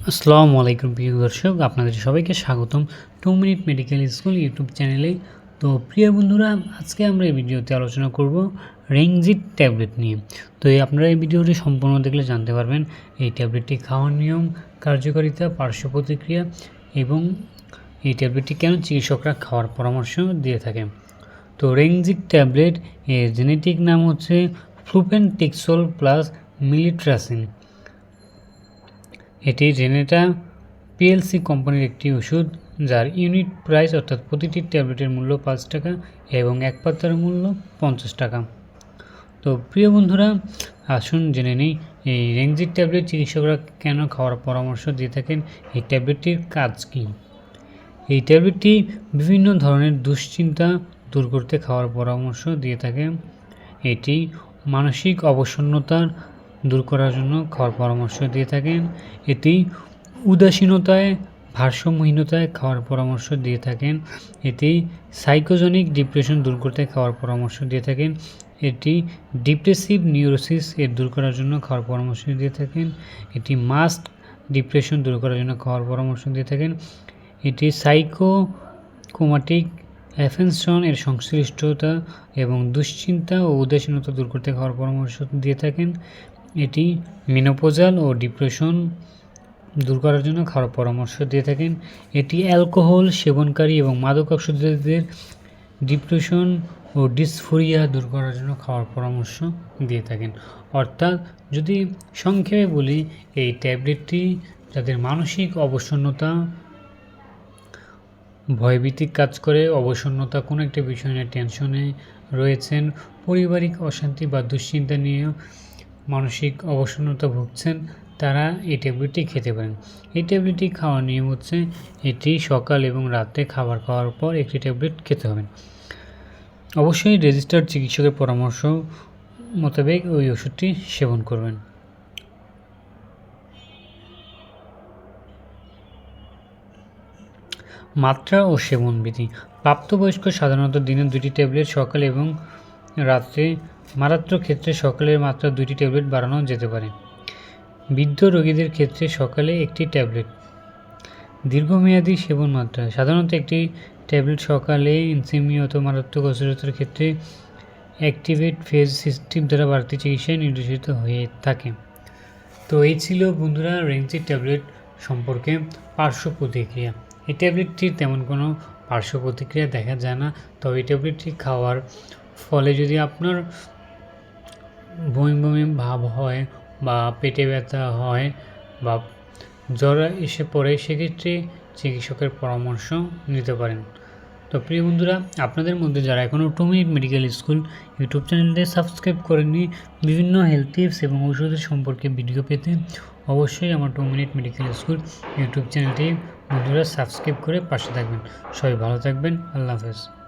আসসালামু আলাইকুম প্রিয় দর্শক, আপনাদের সবাইকে স্বাগতম two minute medical school YouTube চ্যানেলে। তো প্রিয় বন্ধুরা, আজকে আমরা এই ভিডিওতে আলোচনা করব রেঞ্জিট ট্যাবলেট নিয়ে। তো আপনারা এই ভিডিওটি সম্পূর্ণ দেখলে জানতে পারবেন, এই ট্যাবলেটটি খাওয়ার নিয়ম, কার্যকারিতা, পার্শ্ব প্রতিক্রিয়া এবং এই ট্যাবলেটটি কেন চিকিৎসকরা খাওয়ার পরামর্শ দিয়ে থাকে। তো রেঞ্জিক ট্যাবলেট এর জেনেটিক নাম হচ্ছে ফ্লুপেন টেক্সল প্লাস মিলিট্রাসিন। এটি জেনেটা পিএলসি কোম্পানির একটি ওষুধ, যার ইউনিট প্রাইস অর্থাৎ প্রতিটি ট্যাবলেটের মূল্য পাঁচ টাকা এবং এক পাতার মূল্য পঞ্চাশ টাকা। তো প্রিয় বন্ধুরা, আসুন জেনে নিই, এই রেঞ্জির ট্যাবলেট চিকিৎসকরা কেন খাওয়ার পরামর্শ দিয়ে থাকেন? এই ট্যাবলেটটির কাজ কী? এই ট্যাবলেটটি বিভিন্ন ধরনের দুশ্চিন্তা দূর করতে খাওয়ার পরামর্শ দিয়ে থাকে। এটি মানসিক অবসন্নতার দূর করার জন্য খাওয়ার পরামর্শ দিয়ে থাকেন। এটি উদাসীনতায়, ভারসাম্যহীনতায় খাওয়ার পরামর্শ দিয়ে থাকেন। এটি সাইকোজনিক ডিপ্রেশন দূর করতে খাওয়ার পরামর্শ দিয়ে থাকেন। এটি ডিপ্রেসিভ নিউরোসিস এর দূর করার জন্য খাওয়ার পরামর্শ দিয়ে থাকেন। এটি মাস্ক ডিপ্রেশন দূর করার জন্য খাওয়ার পরামর্শ দিয়ে থাকেন। এটি সাইকোকোমাটিক অ্যাফেনশন এর সংশ্লিষ্টতা এবং দুশ্চিন্তা ও উদাসীনতা দূর করতে খাওয়ার পরামর্শ দিয়ে থাকেন। এটি মিনোপোজাল ও ডিপ্রেশন দূর করার জন্য খাওয়ার পরামর্শ দিয়ে থাকেন। এটি অ্যালকোহল সেবনকারী এবং মাদকাসক্তদের ডিপ্রেশন ও ডিসফোরিয়া দূর করার জন্য খাওয়ার পরামর্শ দিয়ে থাকেন। অর্থাৎ যদি সংক্ষেপে বলি, এই ট্যাবলেটটি যাদের মানসিক অবসন্নতা, ভয়ভীতি কাজ করে, অবসন্নতা কোনো একটা বিষয় নিয়ে টেনশনে রয়েছেন, পারিবারিক অশান্তি বা দুশ্চিন্তা নিয়ে মানসিক অবসন্নতা ভুগছেন, তারা এই ট্যাবলেটটি খেতে পারেন। এই ট্যাবলেটটি খাওয়ার নিয়ম হচ্ছে এটি সকাল এবং রাতে খাবার খাওয়ার পর একটি ট্যাবলেট খেতে হবে। অবশ্যই রেজিস্টার্ড চিকিৎসকের পরামর্শ মোতাবেক ওই ওষুধটি সেবন করবেন। মাত্রা ও সেবন বিধি। প্রাপ্তবয়স্ক সাধারণত দিনে দুটি ট্যাবলেট সকালে এবং রাত্রে মারাত্মক ক্ষেত্রে সকালের মাত্রা দুটি ট্যাবলেট বাড়ানো যেতে পারে। বৃদ্ধ রোগীদের ক্ষেত্রে সকালে একটি ট্যাবলেট। দীর্ঘমেয়াদী সেবন মাত্রা। সাধারণত একটি ট্যাবলেট সকালে ইনসেমিয়ত মারাত্মক অসুস্থতার ক্ষেত্রে অ্যাক্টিভেট ফেজ সিস্টেম দ্বারা বাড়তি চিকিৎসায় নির্দেশিত হয়ে থাকে। তো এই ছিল বন্ধুরা রেঞ্জি ট্যাবলেট সম্পর্কে পার্শ্ব প্রতিক্রিয়া। এই ট্যাবলেটটির তেমন কোনো পার্শ্ব প্রতিক্রিয়া দেখা যায় না, তবে এই ট্যাবলেটটি খাওয়ার ফলে যদি আপনার বমি বমি ভাব হয় বা পেটে ব্যথা হয় বা জ্বর এসে পড়ে, সেক্ষেত্রে চিকিৎসকের পরামর্শ নিতে পারেন। তো প্রিয় বন্ধুরা, আপনাদের মধ্যে যারা এখনও two minute medical school YouTube চ্যানেলটি সাবস্ক্রাইব করেননি, বিভিন্ন হেলথ টিপস এবং ঔষধের সম্পর্কে ভিডিও পেতে অবশ্যই আমার two minute medical school YouTube চ্যানেলটি বন্ধুরা সাবস্ক্রাইব করে পাশে থাকবেন। সবাই ভালো থাকবেন। আল্লাহ হাফেজ।